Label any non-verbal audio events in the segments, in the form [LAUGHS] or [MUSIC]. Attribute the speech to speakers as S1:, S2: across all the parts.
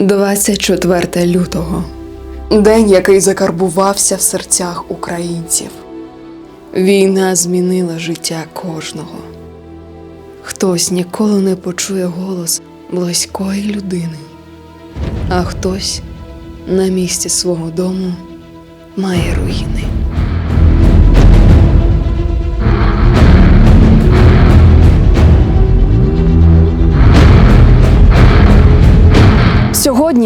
S1: 24 лютого день, який закарбувався в серцях українців. Війна змінила життя кожного. Хтось ніколи не почує голос близької людини, а хтось на місці свого дому має руїни.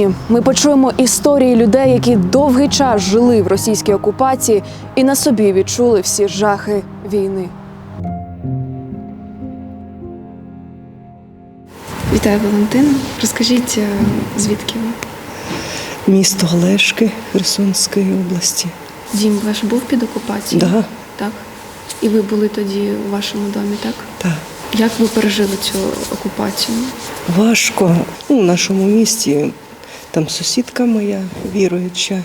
S2: Сьогодні ми почуємо історії людей, які довгий час жили в російській окупації і на собі відчули всі жахи війни.
S3: Вітаю, Валентина. Розкажіть, е, звідки ви?
S4: Місто Олешки Херсонської області.
S3: Дім ваш був під окупацією?
S4: Да,
S3: Так. І ви були тоді у вашому домі, так?
S4: так.
S3: Як ви пережили цю окупацію?
S4: Важко. Ну, в нашому місті там сусідка моя віруюча,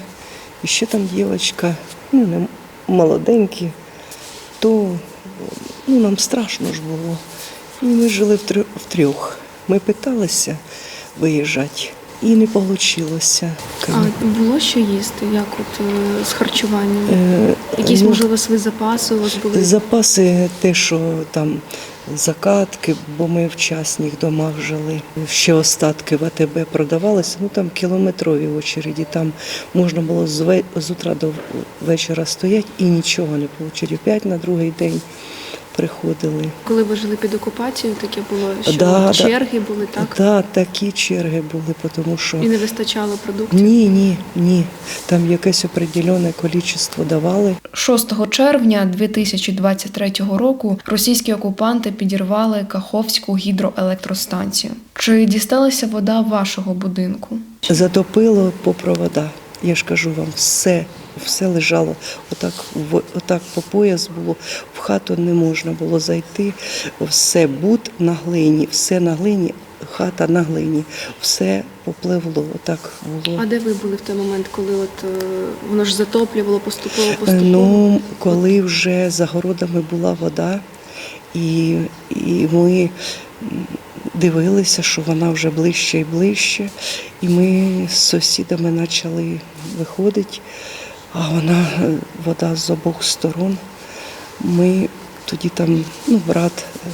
S4: і ще там дівчинка, ну, не молоденькі, то ну, нам страшно ж було. І ми жили в трьох- Ми питалися виїжджати, і не вийшло.
S3: А було що їсти? Як от е, з харчуванням?
S4: Е,
S3: Якісь,
S4: ну,
S3: можливо, свої запаси у вас були?
S4: Запаси, те, що там закатки, бо ми в частних домах жили. Ще остатки в АТБ продавалися. Ну там кілометрові очереді. Там можна було з, утра до вечора стояти і нічого не отримати. П'ять на другий день приходили.
S3: Коли ви жили під окупацією, таке було, що
S4: Да, да.
S3: черги були, так?
S4: Да, такі черги були, тому що
S3: І не вистачало продуктів?
S4: ні, ні, ні. Там якесь определене кількість давали.
S5: 6 червня 2023 року російські окупанти підірвали Каховську гідроелектростанцію. Чи дісталася вода вашого будинку?
S4: Затопило по провода. Я ж кажу вам, все, все лежало. Отак, в, отак по пояс було, в хату не можна було зайти. Все буд на глині, все на глині, хата на глині, все попливло. Отак було.
S3: А де ви були в той момент, коли от е, воно ж затоплювало поступово
S4: Е,
S3: поступово?
S4: Ну, коли вже за городами була вода, і, і ми дивилися, що вона вже ближче і ближче. І ми з сусідами почали виходити, а вона, е, вода з обох сторон. Ми тоді там, ну, брат е,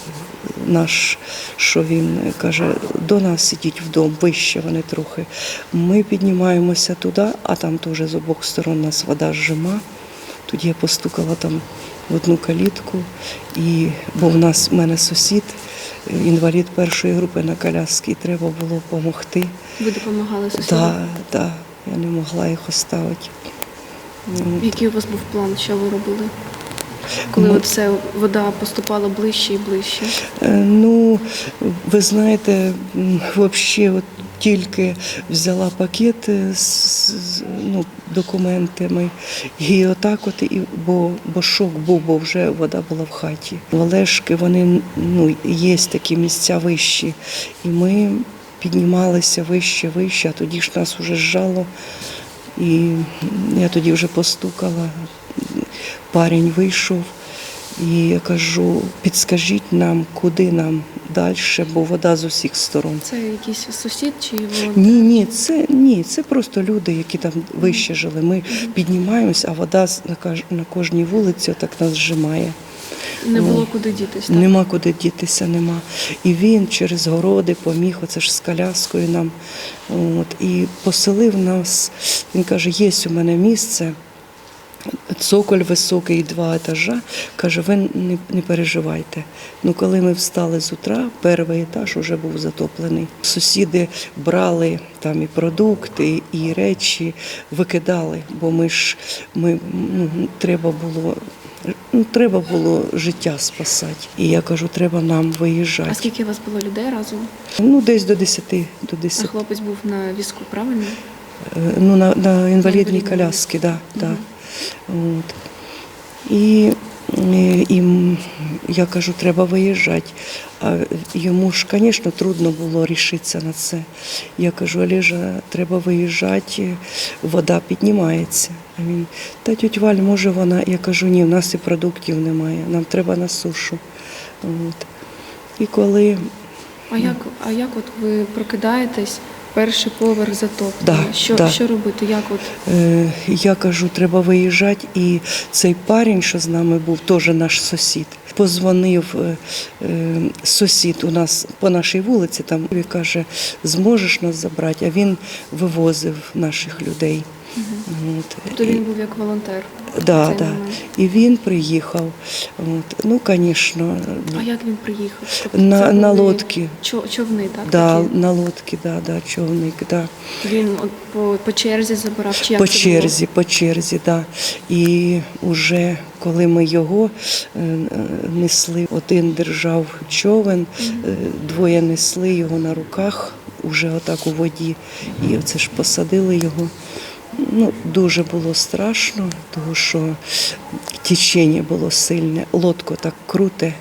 S4: наш, що він е, каже, до нас ідіть вдома, вище вони трохи. Ми піднімаємося туди, а там теж з обох сторон нас вода зжима. Тоді я постукала там в одну калітку, і, бо в нас в мене сусід, інвалід першої групи на коляскі, треба було допомогти.
S3: Ви допомагали сусідам?
S4: Так, так, я не могла їх оставити.
S3: Який у вас був план, що ви робили? Коли
S4: Ми-
S3: от все вода поступала ближче і ближче.
S4: Е, Ну, ви знаєте, взагалі от тільки взяла пакет з з, ну, документами, і отак от, і, бо, бо шок був, бо вже вода була в хаті. Олешки, вони ну, є такі місця вищі. І ми піднімалися вище, вище, а тоді ж нас вже зжало. І я тоді вже постукала, парень вийшов. І я кажу, підскажіть нам, куди нам далі, бо вода з усіх сторон.
S3: Це якийсь сусід чи волонтер?
S4: Ні, ні, це ні, це просто люди, які там вище жили. Ми піднімаємось, а вода на кожній вулиці так нас зжимає.
S3: Не було куди дітись. Так?
S4: Нема куди дітися, нема. І він через городи поміг, оце ж з коляскою нам. От, і поселив нас. Він каже, є у мене місце. Цоколь високий, два етажа. Каже, ви не, не переживайте. Ну, коли ми встали з утра, перший етаж вже був затоплений. Сусіди брали там і продукти, і речі, викидали, бо ми ж ми, ну, треба було. Ну, треба було життя спасати. І я кажу, треба нам виїжджати.
S3: А скільки у вас було людей разом?
S4: Ну, десь до 10, до
S3: А хлопець був на візку, правильно?
S4: Е, Ну, на, на інвалідній
S3: інвалідній
S4: коляскі, да, да. От. І, і я кажу, треба виїжджати. А йому ж, звісно, трудно було рішитися на це. Я кажу, Олежа, треба виїжджати, вода піднімається. Він, та тють Валь, може вона. Я кажу, ні, в нас і продуктів немає, нам треба на сушу. От. І коли
S3: А як, а як от ви прокидаєтесь Перший поверх затоплений.
S4: Да,
S3: що,
S4: да.
S3: що робити? Як от
S4: Е, Я кажу, треба виїжджати. І цей парень, що з нами був, теж наш сусід. Позвонив е, е, сусід у нас по нашій вулиці, там і каже, зможеш нас забрати, а він вивозив наших людей. От.
S3: тобто він був як волонтер?
S4: Да, да. І він приїхав. От. Ну, звісно,
S3: А як він приїхав? Тобто
S4: на,
S3: це
S4: на
S3: були
S4: лодці.
S3: чо- човни, так?
S4: Да,
S3: такі?
S4: на лодці, да, да, човник, да.
S3: Він от по, по черзі забирав? Чи як
S4: по
S3: це було?
S4: черзі, по черзі, да. І вже коли ми його е, е, несли, один держав човен, е, двоє несли його на руках, уже отак у воді. І оце ж посадили його. Ну, дуже було страшно, тому що течення було сильне, лодку так круте,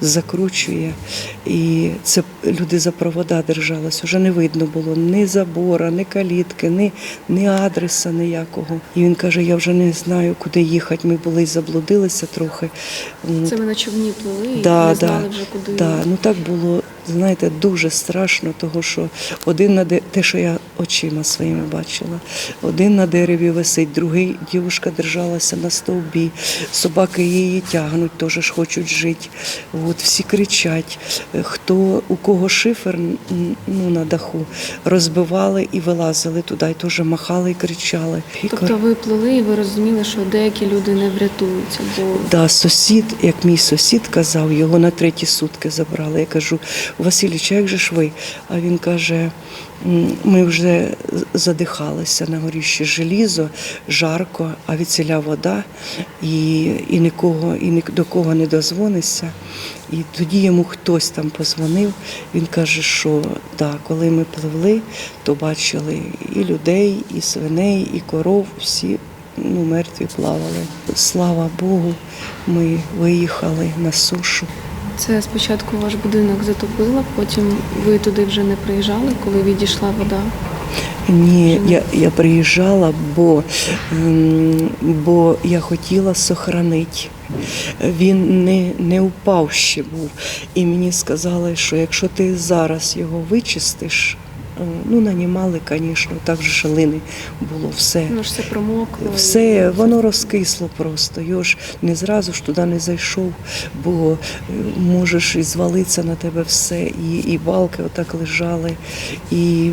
S4: закручує. І це люди за провода держались. Уже не видно було ні забора, ні калітки, ні, ні адреса ніякого. І він каже: я вже не знаю, куди їхати. Ми були і заблудилися трохи.
S3: Це ви на човні плили і
S4: Да,
S3: не
S4: да,
S3: знали вже куди.
S4: Да, ну так було, знаєте, дуже страшно, того що один на де те, що я очима своїми бачила, один на дереві висить, другий дівчинка держалася на стовбі, собаки її тягнуть, теж ж хочуть жити. От всі кричать. Е, Хто у кого шифер ну, на даху розбивали і вилазили туди, і теж махали і кричали.
S3: Тобто ви плили і ви розуміли, що деякі люди не врятуються, бо
S4: Да, сусід, як мій сусід казав, його на треті сутки забрали. Я кажу, Васильович, як же ж ви? А він каже, ми вже задихалися на горіщі желізо, жарко, а відсіля вода, і, і нікого, і ні до кого не дозвонишся. І тоді йому хтось там позвонив. Він каже, що да, коли ми пливли, то бачили і людей, і свиней, і коров, всі ну, мертві плавали. Слава Богу, ми виїхали на сушу.
S3: Це спочатку ваш будинок затопило, потім ви туди вже не приїжджали, коли відійшла вода.
S4: Ні, я, я приїжджала, бо, бо я хотіла сохранити. Він не, не упав ще був. І мені сказали, що якщо ти зараз його вичистиш, ну нанімали, звісно, так же шалини було все.
S3: Воно ж все промокло.
S4: Все, воно розкисло просто. Його ж не зразу ж туди не зайшов, бо е, можеш і звалитися на тебе все, і, і балки отак лежали. І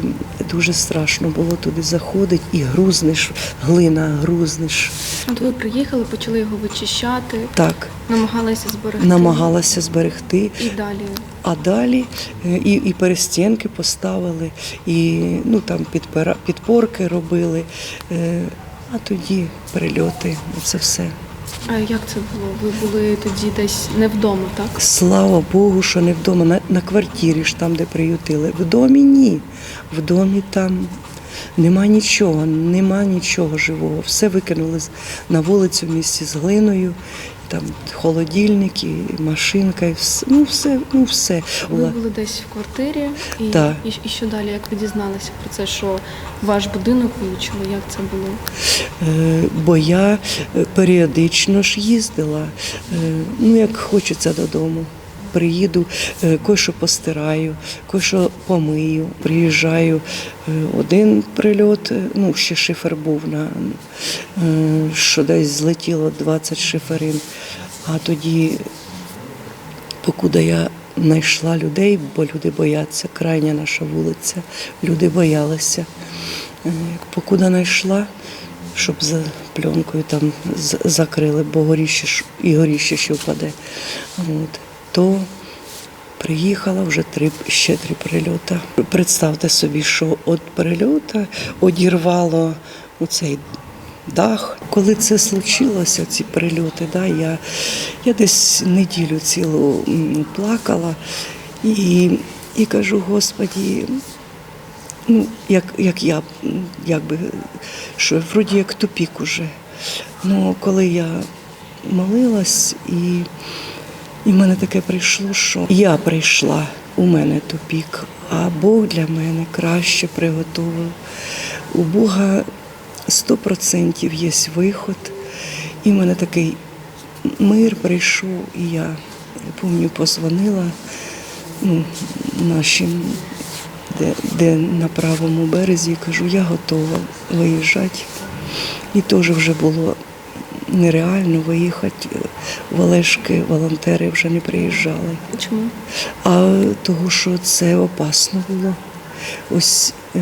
S4: дуже страшно було туди заходити, і грузнеш, глина грузнеш.
S3: От ви приїхали, почали його вичищати,
S4: Так,
S3: намагалися зберегти.
S4: намагалася зберегти.
S3: І далі.
S4: А далі е, і, і перестінки поставили, і ну, там підпорки робили, е, а тоді прильоти, це все.
S3: А як це було? Ви були тоді десь не вдома, так?
S4: Слава Богу, що не вдома, на, на квартирі ж там, де приютили. В домі ні. В домі там нема нічого, нема нічого живого. Все викинули на вулицю в місті з глиною, там холодильник, і машинка, і все. Ну, все, ну все.
S3: Ви були десь в квартирі, і,
S4: да.
S3: і, і що далі? Як ви дізналися про це, що ваш будинок вилучили? Як це було?
S4: Е, Бо я е, періодично ж їздила, е, ну як хочеться додому. Приїду, е, кое-що постираю, кое-що помию, приїжджаю. Е, Один прильот, е, ну ще шифер був на що десь злетіло 20 шиферин. А тоді, покуди я знайшла людей, бо люди бояться, крайня наша вулиця, люди боялися. Покуди знайшла, щоб за пленкою там закрили, бо горіще і горіще ще впаде. От. То приїхала вже три, ще три прильоти. Представте собі, що від прильота одірвало оцей дах. Коли це случилося, ці прильоти, да, я, я десь неділю цілу плакала і, і кажу, Господі, ну, як, як я, якби, що вроді як тупік уже. Ну, коли я молилась, і, і в мене таке прийшло, що я прийшла, у мене тупік, а Бог для мене краще приготував. У Бога 100% є виход. І в мене такий мир прийшов, і я, пам'ятаю, позвонила ну, нашим де, де на правому березі, кажу, я готова виїжджати. І теж вже було нереально виїхати. В Олешки волонтери вже не приїжджали.
S3: Чому?
S4: А того, що це опасно було. Ось е,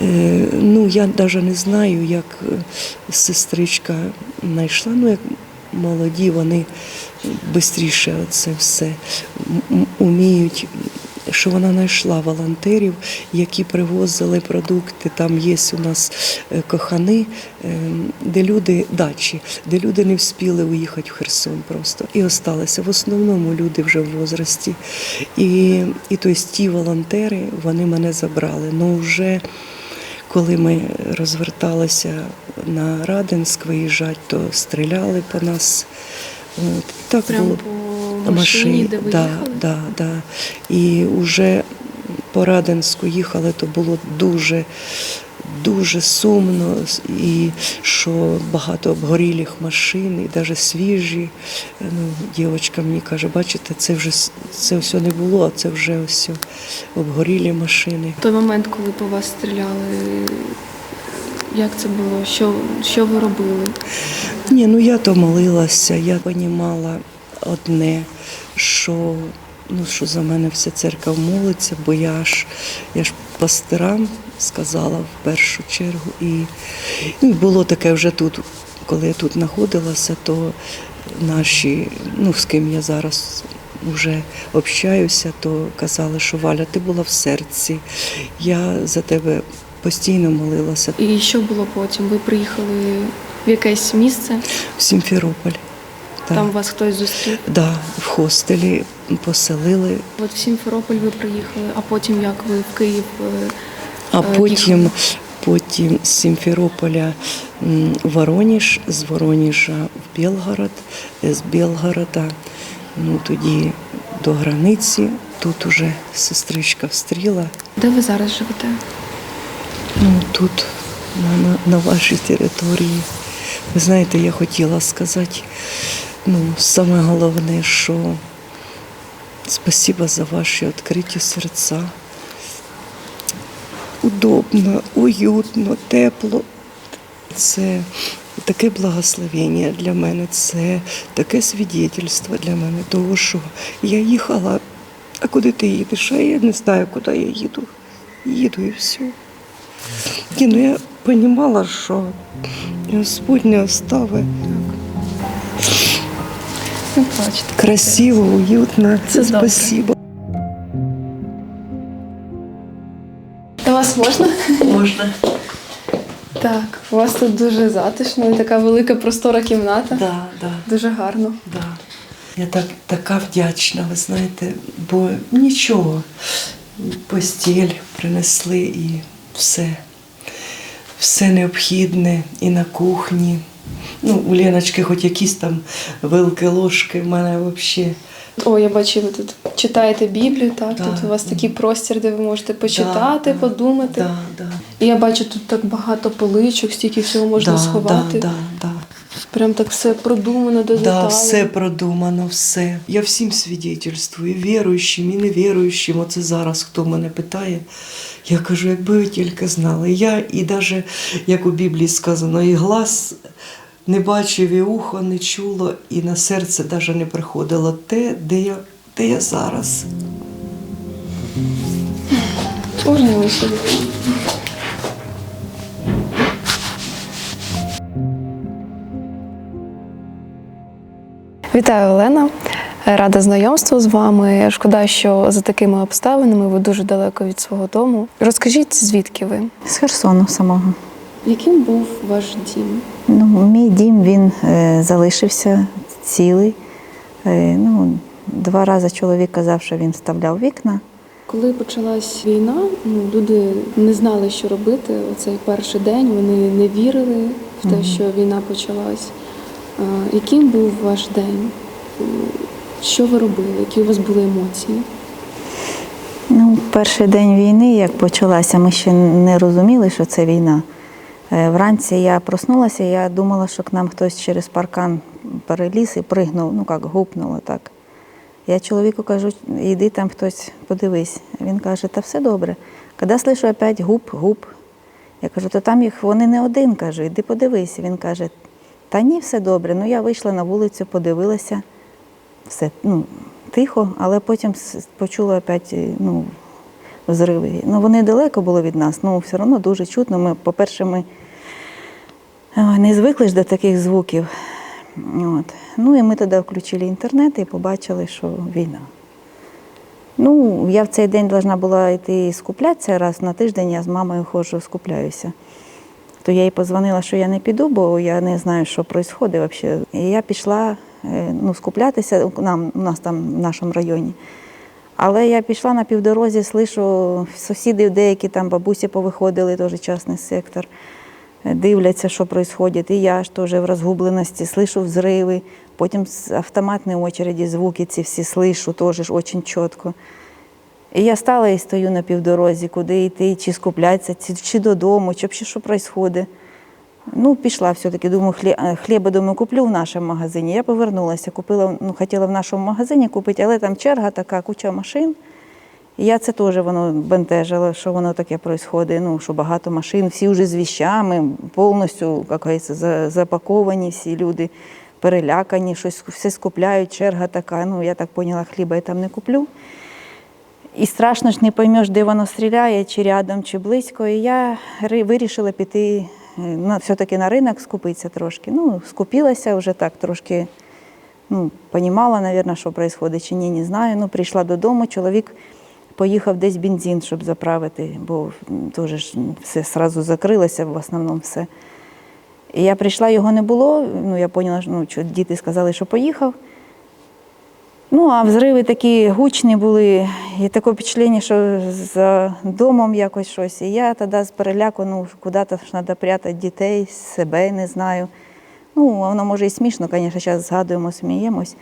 S4: е, ну я навіть не знаю, як е, сестричка знайшла. Ну, як молоді, вони швидше це все уміють. Що вона знайшла волонтерів, які привозили продукти. Там є у нас е, кохани, е, де люди дачі, де люди не встигли уїхати в Херсон просто і осталися. В основному люди вже в возрасті. І, і тобто ті волонтери вони мене забрали. Ну вже коли ми розверталися на Радинськ виїжджати, то стріляли по нас. Так
S3: Прямо
S4: було.
S3: Машині, де ви
S4: да,
S3: їхали?
S4: да, да. І вже по Радинську їхали, то було дуже, дуже сумно, і що багато обгорілих машин, і навіть свіжі. Ну, дівчинка мені каже, бачите, це вже це все не було, а це вже все обгорілі машини.
S3: Той момент, коли по вас стріляли, як це було? Що, що ви робили?
S4: Ні, ну я то молилася, я розуміла одне, що, ну, що за мене вся церква молиться, бо я ж, я ж пастирам сказала в першу чергу. І ну, було таке вже тут, коли я тут знаходилася, то наші, ну з ким я зараз вже общаюся, то казали, що Валя, ти була в серці. Я за тебе постійно молилася.
S3: І що було потім? Ви приїхали в якесь місце,
S4: В Сімферополь. Так.
S3: там вас хтось зустрів.
S4: Да, в хостелі поселили,
S3: От в Сімферополь ви приїхали, а потім як ви в Київ? е,
S4: а
S3: Е,
S4: потім,
S3: їхали.
S4: потім з Сімферополя в Воронеж, з Воронежа в Білгород, е, з Білгорода, ну тоді до границі. Тут уже сестричка встріла.
S3: Де ви зараз живете?
S4: Ну тут, на, на, на вашій території. Ви знаєте, я хотіла сказати, ну, саме головне, що спасибо за ваші відкриті серця. Удобно, уютно, тепло. Це таке благословення для мене, це таке свідетельство для мене, того, що я їхала, а куди ти їдеш? А я не знаю, куди я їду. Їду і все. Ні, ну я розуміла, що Господь не оставить.
S3: Ви.
S4: Красиво, уютно.
S3: Це добре.
S4: Спасибо.
S3: До вас можна?
S4: Можна.
S3: Так, у вас тут дуже затишно, і така велика простора кімната.
S4: Да, да,
S3: Дуже гарно.
S4: да. Я так, така вдячна, ви знаєте, бо нічого. Постіль принесли і все. Все необхідне і на кухні. Ну, у Леночки хоч якісь там вилки, ложки, в мене взагалі.
S3: О, я бачу, ви тут читаєте Біблію, так?
S4: Да,
S3: тут у вас такий простір, де ви можете почитати,
S4: да,
S3: подумати.
S4: Да, да.
S3: І я бачу, тут так багато поличок, стільки всього можна
S4: да,
S3: сховати.
S4: Да, да, да.
S3: Прям так все продумано до
S4: Да, все продумано, все. Я всім свідетельствую, і віруючим, і невіруючим. Оце зараз хто мене питає. Я кажу, якби ви тільки знали. Я і навіть, як у Біблії сказано, і глаз не бачив, і ухо не чуло, і на серце навіть не приходило те, де я, де я зараз.
S3: Можна? Вітаю, Олена. Рада знайомству з вами. Шкода, що за такими обставинами ви дуже далеко від свого дому. Розкажіть, звідки ви?
S6: З Херсону самого.
S3: Яким був ваш дім?
S6: Ну, мій дім він е, залишився цілий. Е, ну, два рази чоловік казав, що він вставляв вікна.
S3: Коли почалась війна, ну люди не знали, що робити. Оцей перший день вони не вірили в те, що війна почалась. Яким був ваш день? Що ви робили? Які у вас були емоції?
S6: Ну, перший день війни, як почалася, ми ще не розуміли, що це війна. Е, Вранці я проснулася, я думала, що к нам хтось через паркан переліз і пригнув, ну як гупнуло так. Я чоловіку кажу, йди там хтось подивись. Він каже, та все добре. Коли слышу опять гуп, гуп. Я кажу, то там їх вони не один, кажу, іди подивись. Він каже, та ні, все добре. Ну я вийшла на вулицю, подивилася, все ну, тихо, але потім почула опять ну, взриви. Ну, вони далеко були від нас, ну все одно дуже чутно. Ми, по-перше, ми не звикли ж до таких звуків. От. Ну і ми тоді включили інтернет і побачили, що війна. Ну, я в цей день повинна була йти скуплятися раз на тиждень, я з мамою ходжу, скупляюся. То я їй позвонила, що я не піду, бо я не знаю, що відбувається взагалі. І я пішла е, ну, скуплятися нам, у нас там в нашому районі. Але я пішла на півдорозі, слышу, сусіди деякі там бабусі повиходили, теж частний сектор, е, дивляться, що відбувається. І я ж теж в розгубленості, слышу взриви, потім з автоматної очереді звуки ці всі слышу, теж ж дуже чітко. І я стала і стою на півдорозі, куди йти, чи скуплятися, чи, чи додому, чи взагалі що відбувається. Ну, пішла все-таки, думаю, е, хліба, думаю, куплю в нашому магазині. Я повернулася, купила, ну, хотіла в нашому магазині купити, але там черга така, куча машин. І я це теж воно бентежило, що воно таке відбувається, ну, що багато машин, всі вже з віщами, повністю як говориться, запаковані, всі люди перелякані, щось все скупляють, черга така. Ну, я так поняла, хліба я там не куплю. І страшно ж не поймеш, де воно стріляє, чи рядом, чи близько. І я вирішила піти все-таки на ринок скупитися трошки. Ну, скупилася вже так трошки, ну, понімала, мабуть, що відбувається чи ні, не знаю. Ну, прийшла додому, чоловік поїхав десь бензин, щоб заправити, бо теж все одразу закрилося, в основному все. І я прийшла, його не було. Ну, я поняла, що, ну, діти сказали, що поїхав. Ну, а взриви такі гучні були, і таке впечатлення, що за домом якось щось. І я тоді з переляку, ну, куди-то ж треба прятати дітей, себе, не знаю. Ну, воно може і смішно, звісно, зараз згадуємо, сміємось.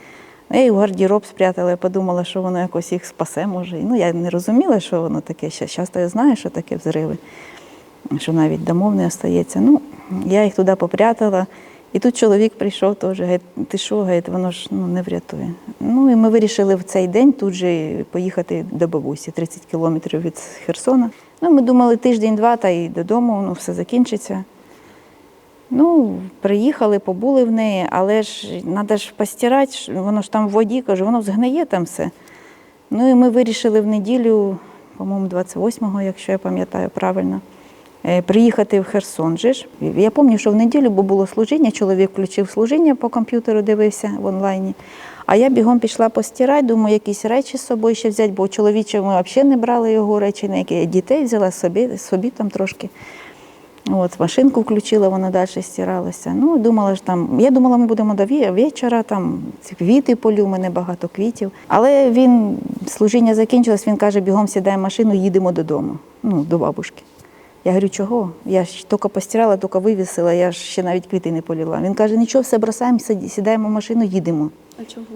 S6: Я їх в гардероб спрятала, я подумала, що воно якось їх спасе, може. Ну, я не розуміла, що воно таке. Зараз я знаю, що таке взриви, що навіть домов не остається. Ну, я їх туди попрятала. І тут чоловік прийшов теж, говорить, ти що, говорить, воно ж ну, не врятує. Ну і ми вирішили в цей день тут же поїхати до бабусі, 30 кілометрів від Херсона. Ну, ми думали тиждень-два та й додому, ну, все закінчиться. Ну, приїхали, побули в неї, але ж треба ж постирати, воно ж там в воді, кажу, воно згниє там все. Ну і ми вирішили в неділю, по-моєму, 28-го, якщо я пам'ятаю правильно, приїхати в Херсон. Же ж. Я пам'ятаю, що в неділю, бо було служіння, чоловік включив служіння по комп'ютеру, дивився в онлайні. А я бігом пішла постирати, думаю, якісь речі з собою ще взяти, бо чоловіче ми взагалі не брали його речі, на які дітей взяла собі, собі там трошки. От, машинку включила, вона далі стиралася. Ну, думала ж там, я думала, ми будемо до вечора, там ці квіти полю, у мене багато квітів. Але він, служіння закінчилось, він каже, бігом сідай в машину, їдемо додому, ну, до бабушки. Я говорю, чого? Я ж тільки постирала, тільки вивісила, я ж ще навіть квіти не поліла. Він каже, нічого, все бросаємо, сідаємо в машину, їдемо.
S3: А чого?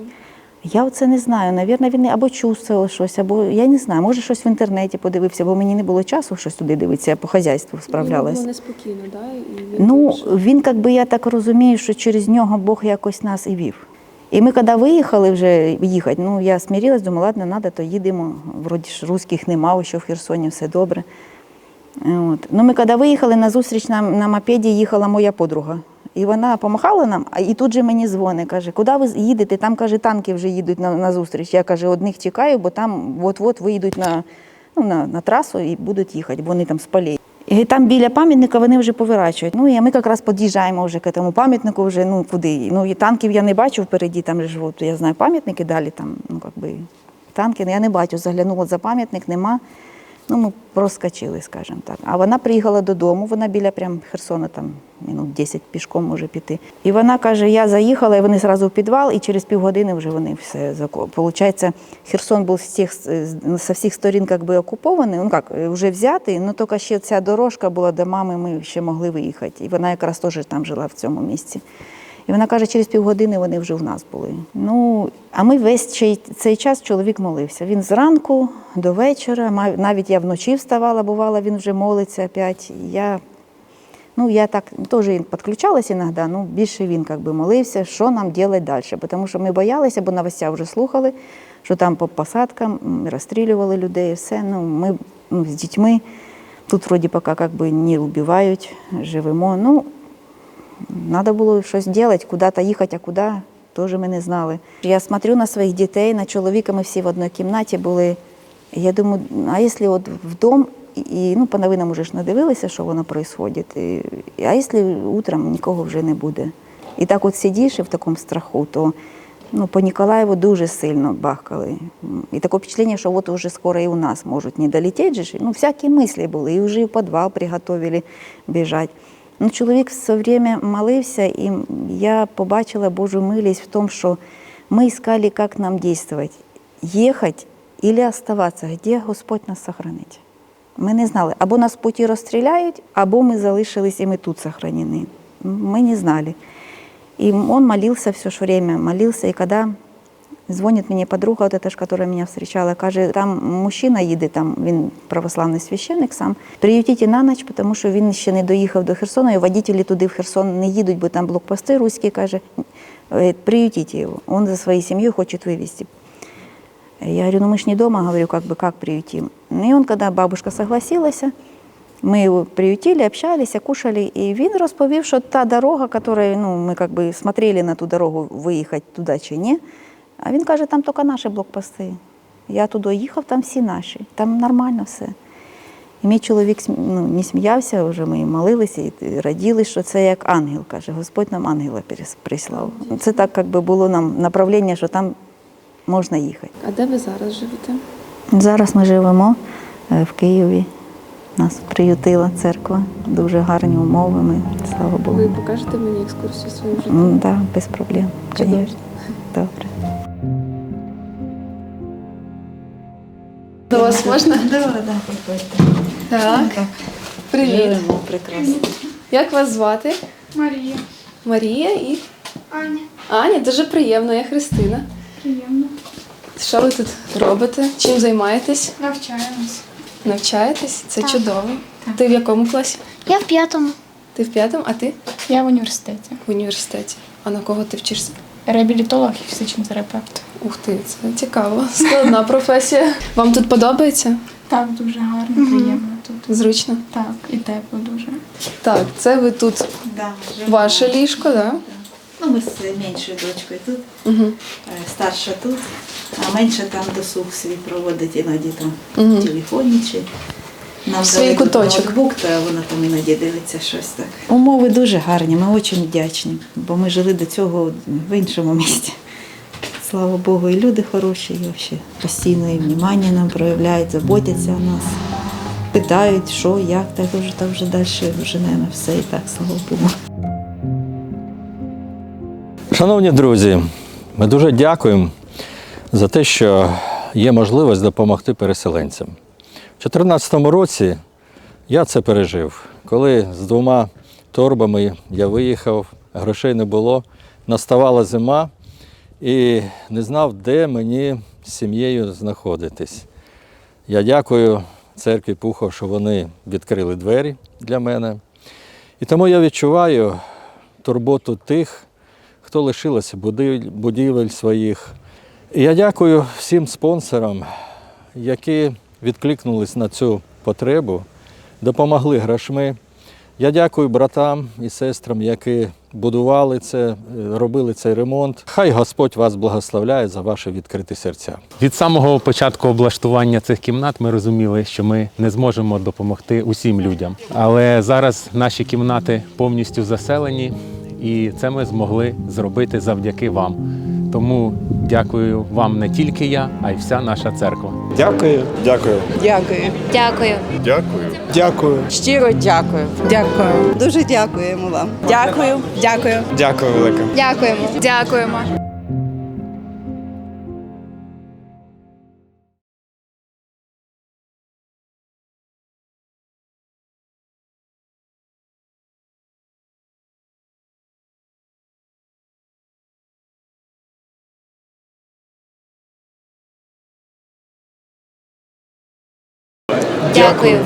S6: Я оце не знаю. Навірно, він або чувствував щось, або я не знаю, може щось в інтернеті подивився, бо мені не було часу щось туди дивитися, я по хазяйству
S3: Йому
S6: справлялась.
S3: було неспокійно, да? І він
S6: Ну, він, як би я так розумію, що через нього Бог якось нас і вів. І ми, коли виїхали вже їхати, ну я смирилась, думала, ладно, треба, то їдемо. Вроді ж русських нема, що в Херсоні все добре. От. Ну, ми коли виїхали на зустріч нам на мопеді їхала моя подруга. І вона помахала нам, і тут же мені дзвонить, каже, куди ви їдете? Там, каже, танки вже їдуть на, на зустріч. Я каже, одних чекаю, бо там от-от виїдуть на, ну, на, на трасу і будуть їхати, бо вони там з. І там біля пам'ятника вони вже поворачують. Ну і ми якраз під'їжджаємо вже к цьому пам'ятнику, вже ну куди. Ну і танків я не бачу впереді, там же от, я знаю пам'ятники далі, там, ну якби танки, ну, я не бачу, заглянула за пам'ятник, нема. Ну, ми проскочили, скажімо так. А вона приїхала додому, вона біля прям Херсона, там минут 10 пішком може піти. І вона каже: я заїхала, і вони одразу в підвал, і через півгодини вже вони все. Получається, Херсон був з всіх, з всіх сторін як би окупований, ну як, вже взятий, ну тільки ще ця дорожка була до мами, ми ще могли виїхати. І вона якраз теж там жила в цьому місці. І вона каже, через півгодини вони вже в нас були. Ну, а ми весь цей, час чоловік молився. Він зранку до вечора, навіть я вночі вставала, бувала, він вже молиться опять. Я, ну, я так теж підключалась іноді, ну, більше він як би, молився, що нам робити далі. Тому що ми боялися, бо новостя вже слухали, що там по посадкам розстрілювали людей, все. Ну, ми ну, з дітьми тут вроді поки як би не вбивають, живемо. Ну, Треба було щось робити, куди-то їхати, а куди, теж ми не знали. Я смотрю на своїх дітей, на чоловіка, ми всі в одній кімнаті були. Я думаю, а якщо от в дом, і ну, по новинам вже ж не що воно відбувається, а якщо утром нікого вже не буде. І так от сидиш в такому страху, то ну, по Ніколаєву дуже сильно бахкали. І таке впечатлення, що от уже скоро і у нас можуть не долетіти. Ну, всякі мислі були, і вже в підвал приготовили біжати. Ну, чоловік все время молився, і я побачила Божу милість в тому, що ми искали, як нам дійувати. Їхати або оставатися, де Господь нас сохранить. Ми не знали, або нас путі розстріляють, або ми залишились і ми тут сохранені. Ми не знали. И он молился все время, молился, и когда Дзвонить мені подруга, от эта ж, которая мене встречала, каже, там мужчина їде, там він православний священник сам. Приютіть на ніч, тому що він ще не доїхав до Херсона, і водителі туди в Херсон не їдуть, бо там блокпости руські, каже, «Е, приютіть його, він за своєю сім'єю хоче вивезти. Я говорю, ну мы ж не дома, говорю, как бы как приютим. Ну, И он, когда бабушка согласилась, ми його приютили, общались, кушали, і він розповів, що та дорога, яка, ну, ми как бы смотрели на ту дорогу, виїхати туди чи ні, А він каже, там тільки наші блокпости. Я туди їхав, там всі наші, там нормально все. І мій чоловік ну, не сміявся, вже ми молилися і раділи, що це як ангел, каже, Господь нам ангела прислав. Це так як би було нам направлення, що там можна їхати.
S3: А де ви зараз живете?
S6: Зараз ми живемо е, в Києві. Нас приютила церква, дуже гарні умови. Ми, слава Богу.
S3: Ви покажете мені екскурсію своїм життям?
S6: М, Да, без проблем.
S3: Чудово.
S6: Конечно. Добре.
S1: До вас можна?
S6: Да, да, приходьте.
S1: Так. Привіт.
S6: Живемо прекрасно.
S1: Як вас звати?
S7: Марія.
S1: Марія і
S7: Аня.
S1: Аня. Дуже приємно, я Христина.
S7: Приємно.
S1: Що ви тут робите? Чим займаєтесь?
S7: Навчаємось.
S1: Навчаєтесь? Це
S7: Так.
S1: чудово.
S7: Так.
S1: Ти в якому класі?
S7: Я в п'ятому.
S1: Ти в п'ятому, а ти
S7: Я в університеті.
S1: в університеті. А на кого ти вчишся?
S7: Реабілітолог і фізичний терапевт.
S1: Ух ти, це цікаво. Складна [LAUGHS] професія. Вам тут подобається?
S7: Так, дуже гарно, приємно тут.
S1: Зручно?
S7: Так, і тепло дуже.
S1: Так, це ви тут
S6: Да, живемо.
S1: ваше ліжко, так? Да?
S6: Ну, ми з меншою дочкою тут,
S1: Угу.
S6: е, старша тут, а менша там досуг свій проводить іноді там в телефоні чи нам
S1: Свій
S6: дали
S1: куточок.
S6: ноутбук, то вона там іноді дивиться щось так. Умови дуже гарні, ми дуже вдячні, бо ми жили до цього в іншому місті. Слава Богу, і люди хороші, і взагалі постійно і внимання нам проявляють, заботяться о нас. Питають, що, як, так вже, так вже далі женемо все і так, слава Богу.
S8: Шановні друзі, ми дуже дякуємо за те, що є можливість допомогти переселенцям. У 2014 році я це пережив, коли з двома торбами я виїхав, грошей не було, наставала зима і не знав, де мені з сім'єю знаходитись. Я дякую церкві Пухов, що вони відкрили двері для мене. І тому я відчуваю турботу тих, хто лишилося будівель, своїх. І я дякую всім спонсорам, які відкликнулись на цю потребу, допомогли грошми. Я дякую братам і сестрам, які будували це, е, робили цей ремонт. Хай Господь вас благословляє за ваші відкриті серця.
S9: Від самого початку облаштування цих кімнат ми розуміли, що ми не зможемо допомогти усім людям. Але зараз наші кімнати повністю заселені, і це ми змогли зробити завдяки вам. Тому дякую вам не тільки я, а й вся наша церква.
S10: Дякую. Дякую.
S11: Дякую.
S7: Дякую.
S10: Дякую. Дякую.
S11: Щиро дякую. Дякую. Дуже дякуємо вам. Дякую. Дякую.
S10: Дякую велике.
S7: Дякуємо. Дякуємо. Дякую.